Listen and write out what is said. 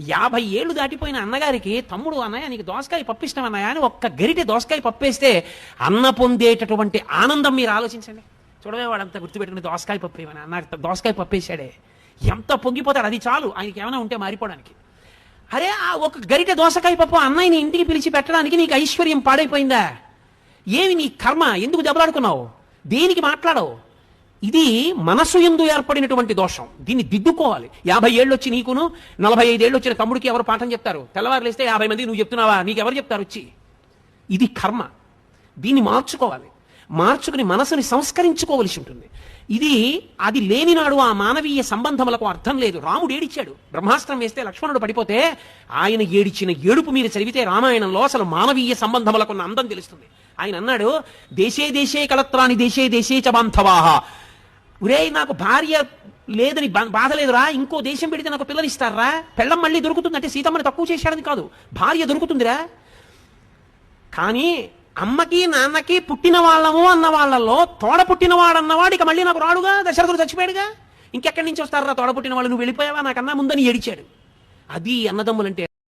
యాభై ఏళ్ళు దాటిపోయిన అన్నగారికి తమ్ముడు అన్నయ్య నీకు దోసకాయ పప్పు ఇష్టం అన్నయ్య అని ఒక్క గరిటె దోసకాయ పప్పేస్తే అన్న పొందేటటువంటి ఆనందం మీరు ఆలోచించండి. చూడవే వాడంతా గుర్తుపెట్టుకుని దోసకాయ పప్పు ఏమన్నా అన్న దోసకాయ పప్పేశాడే ఎంత పొంగిపోతాడు? అది చాలు. ఆయనకి ఏమైనా ఉంటే మారిపోవడానికి. అరే ఆ ఒక గరిట దోసకాయ పప్పు అన్నయ్యని ఇంటికి పిలిచి పెట్టడానికి నీకు ఐశ్వర్యం పాడైపోయిందా? ఏమి నీ కర్మ? ఎందుకు దెబ్బలాడుకున్నావు? దేనికి మాట్లాడవు? ఇది మనసు ఎందు ఏర్పడినటువంటి దోషం. దీన్ని దిద్దుకోవాలి. యాభై ఏళ్ళు వచ్చి నీకును నలభై ఐదేళ్ళు వచ్చిన తమ్ముడికి ఎవరు పాఠం చెప్తారు? తెల్లవారులేస్తే యాభై మంది నువ్వు చెప్తున్నావా? నీకు ఎవరు చెప్తారు వచ్చి? ఇది కర్మ. దీన్ని మార్చుకోవాలి. మార్చుకుని మనసుని సంస్కరించుకోవలసి ఉంటుంది. ఇది అది లేనినాడు ఆ మానవీయ సంబంధములకు అర్థం లేదు. రాముడు ఏడిచాడు బ్రహ్మాస్త్రం వేస్తే లక్ష్మణుడు పడిపోతే ఆయన ఏడిచిన ఏడుపు మీరు చదివితే రామాయణంలో అసలు మానవీయ సంబంధములకు ఉన్న అందం తెలుస్తుంది. ఆయన అన్నాడు దేశే దేశే కలత్రాని దేశే దేశే చ బాంధవాహ ఒరే నాకు భార్య లేదని బా- బాధ లేదురా. ఇంకో దేశం పెడితే నాకు పిల్లలు ఇస్తారా? పెళ్ళం మళ్ళీ దొరుకుతుంది అంటే సీతమ్మని తక్కువ చేశాడని కాదు. భార్య దొరుకుతుందిరా. కానీ అమ్మకి నాన్నకి పుట్టిన వాళ్ళము అన్న వాళ్ళలో తోడ పుట్టిన వాడు అన్నవాడు ఇక మళ్ళీ నాకు రాడుగా? దశరథుడు చచ్చిపోయాడుగా? ఇంకెక్కడి నుంచి వస్తారా తోడ పుట్టిన వాళ్ళు నువ్వు వెళ్ళిపోయావా? నాకన్నా ముందని ఏడిచాడు. అది అన్నదమ్ములంటే